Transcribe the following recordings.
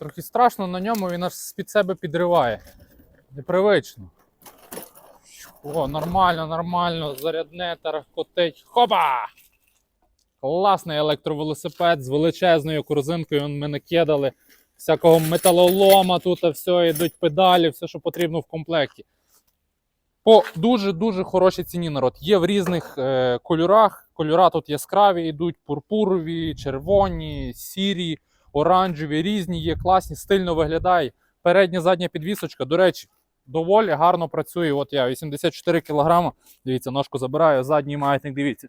Трохи страшно на ньому, він аж з-під себе підриває. Непривично. О, нормально, нормально, зарядне, тарахкотить. Хопа! Класний електровелосипед з величезною корзинкою. Ми накидали всякого металолома, тут все, йдуть педалі, все, що потрібно в комплекті. По дуже-дуже хорошій ціні народ. Є в різних е, кольорах. Кольора тут яскраві йдуть, пурпурові, червоні, сірі, оранжеві, різні, є класні, стильно виглядає. Передня задня підвісочка, до речі, доволі гарно працює. От я 84 кг. Дивіться, ножку забираю, задній маятник, дивіться.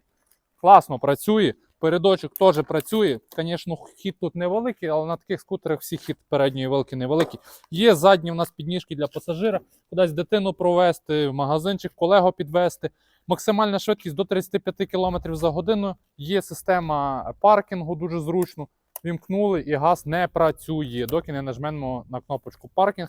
Класно працює. Передочок теж працює. Звісно, хід тут невеликий, але на таких скутерах всі хід передньої вилки невеликий. Є задні у нас підніжки для пасажира, кудись дитину провести, в магазинчик, колегу підвести. Максимальна швидкість до 35 км за годину. Є система паркінгу дуже зручно. Вімкнули і газ не працює, доки не нажмемо на кнопочку паркінг.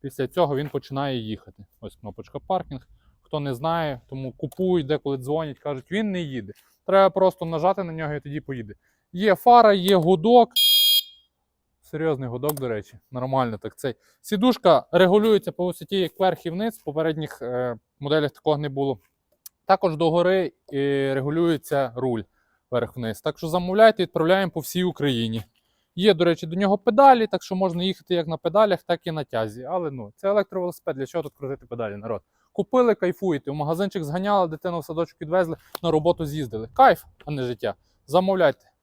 Після цього він починає їхати. Ось кнопочка паркінг. Хто не знає, тому купують, деколи дзвонять, кажуть, він не їде. Треба просто нажати на нього і тоді поїде. Є фара, є гудок. Серйозний гудок, до речі, нормально так цей. Сідушка регулюється по висоті як вверх і вниз. В попередніх е, моделях такого не було. Також догори е, регулюється руль вверх-вниз. Так що замовляйте, відправляємо по всій Україні. Є, до речі, до нього педалі, так що можна їхати як на педалях, так і на тязі. Але ну, це електровелосипед, для чого тут крутити педалі, народ? Купили, кайфуєте, в магазинчик зганяли, дитину в садочок відвезли, на роботу з'їздили. Кайф, а не життя. Замовляйте.